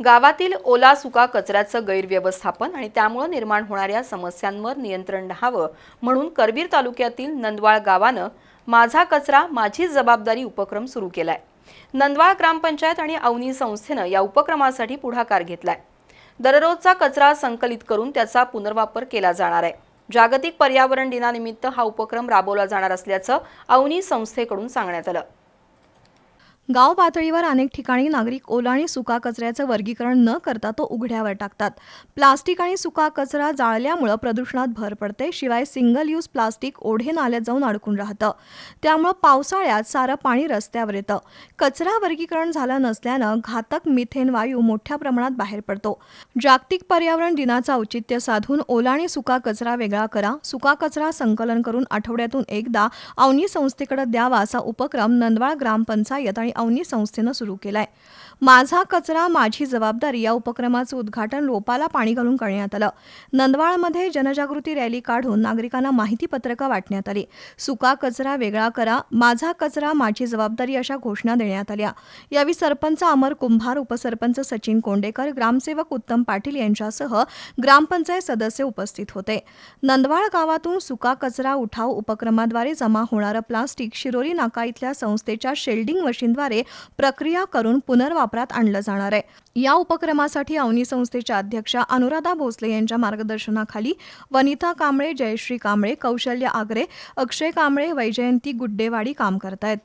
गावातील ओला सुका कचऱ्याचं गैरव्यवस्थापन आणि त्यामुळे निर्माण होणाऱ्या समस्यांवर नियंत्रण राहावं म्हणून करवीर तालुक्यातील नंदवाळ गावानं माझा कचरा माझी जबाबदारी उपक्रम सुरू केलाय. नंदवाळ ग्रामपंचायत आणि अवनी संस्थेनं या उपक्रमासाठी पुढाकार घेतलाय. दररोजचा कचरा संकलित करून त्याचा पुनर्वापर केला जाणार आहे. जागतिक पर्यावरण दिनानिमित्त हा उपक्रम राबवला जाणार असल्याचं अवनी संस्थेकडून सांगण्यात आलं. गाव पातळीवर अनेक ठिकाणी नागरिक ओला आणि सुका कचऱ्याचं वर्गीकरण न करता तो उघड्यावर टाकतात. प्लास्टिक आणि सुका कचरा जाळल्यामुळं प्रदूषणात भर पडते शिवाय सिंगल यूज प्लास्टिक ओढे नाल्यात जाऊन अडकून राहतं. त्यामुळं पावसाळ्यात सारं पाणी रस्त्यावर येतं. कचरा वर्गीकरण झालं नसल्यानं घातक मिथेन वायू मोठ्या प्रमाणात बाहेर पडतो. जागतिक पर्यावरण दिनाचं औचित्य साधून ओला आणि सुका कचरा वेगळा करा. सुका कचरा संकलन करून आठवड्यातून एकदा अवनी संस्थेकडे द्यावा असा उपक्रम नंदवाळ ग्रामपंचायत आणि अवनी संस्थेनं सुरू केलाय. माझा कचरा माझी जबाबदारी या उपक्रमाचं उद्घाटन रोपाला पाणी घालून करण्यात आलं. नंदवाळमध्ये जनजागृती रॅली काढून नागरिकांना माहिती पत्रकं वाटण्यात आली. सुका कचरा वेगळा करा माझा कचरा माझी जबाबदारी अशा घोषणा देण्यात आल्या. यावेळी सरपंच अमर कुंभार उपसरपंच सचिन कोंडेकर ग्रामसेवक उत्तम पाटील यांच्यासह ग्रामपंचायत सदस्य उपस्थित होते. नंदवाळ गावातून सुका कचरा उठाव उपक्रमाद्वारे जमा होणारं प्लास्टिक शिरोली नाका इथल्या संस्थेच्या शेल्डिंग मशीनद्वारे प्रक्रिया करून पुनर्वापरात आणलं जाणार आहे. या उपक्रमासाठी अवनी संस्थेच्या अध्यक्षा अनुराधा भोसले यांच्या मार्गदर्शनाखाली वनिता कांबळे जयश्री कांबळे कौशल्य आगरे अक्षय कांबळे वैजयंती गुड्डेवाडी काम करतायत.